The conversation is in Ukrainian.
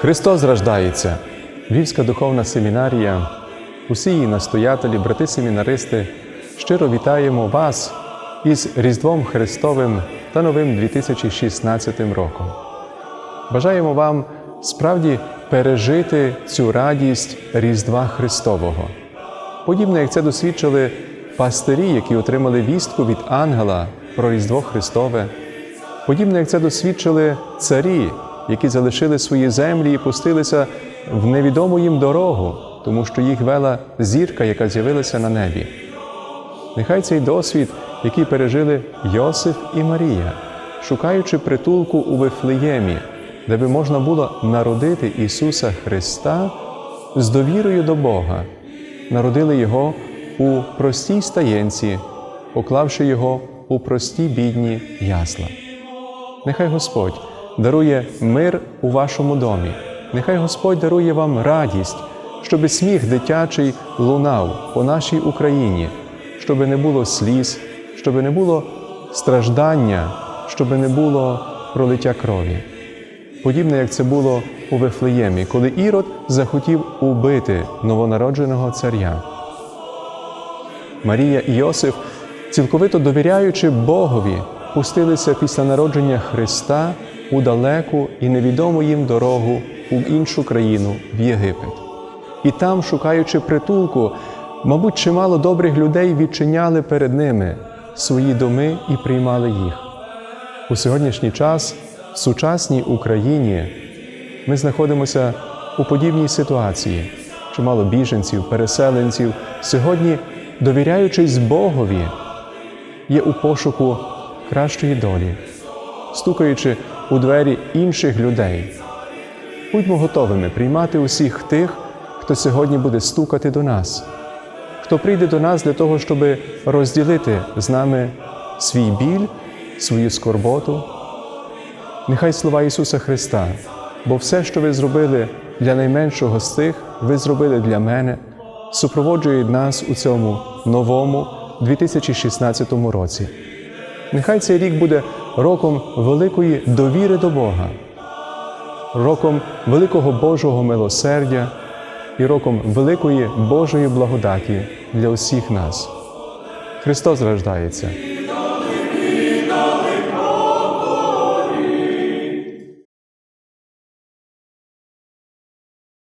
Христос рождається! Львівська духовна семінарія, усі її настоятелі, брати семінаристи, щиро вітаємо вас із Різдвом Христовим та новим 2016 роком. Бажаємо вам справді пережити цю радість Різдва Христового. Подібно як це досвідчили пастирі, які отримали вістку від ангела про Різдво Христове, подібно як це досвідчили царі, які залишили свої землі і пустилися в невідому їм дорогу, тому що їх вела зірка, яка з'явилася на небі. Нехай цей досвід, який пережили Йосиф і Марія, шукаючи притулку у Вифлеємі, де би можна було народити Ісуса Христа з довірою до Бога, народили Його у простій стаєнці, поклавши Його у прості бідні ясла. Нехай Господь дарує мир у вашому домі, нехай Господь дарує вам радість, щоби сміх дитячий лунав по нашій Україні, щоби не було сліз, щоби не було страждання, щоби не було пролиття крові. Подібне, як це було у Вифлеємі, коли Ірод захотів убити новонародженого царя. Марія і Йосиф, цілковито довіряючи Богові, пустилися після народження Христа у далеку і невідому їм дорогу у іншу країну в Єгипет. І там, шукаючи притулку, мабуть, чимало добрих людей відчиняли перед ними свої доми і приймали їх. У сьогоднішній час в сучасній Україні ми знаходимося у подібній ситуації. Чимало біженців, переселенців сьогодні, довіряючись Богові, є у пошуку кращої долі, стукаючи у двері інших людей. Будьмо готовими приймати усіх тих, хто сьогодні буде стукати до нас, хто прийде до нас для того, щоб розділити з нами свій біль, свою скорботу. Нехай слова Ісуса Христа, бо все, що ви зробили для найменшого з тих, ви зробили для мене, супроводжує нас у цьому новому 2016 році. Нехай цей рік буде роком великої довіри до Бога, роком великого Божого милосердя і роком великої Божої благодаті для усіх нас. Христос рождається!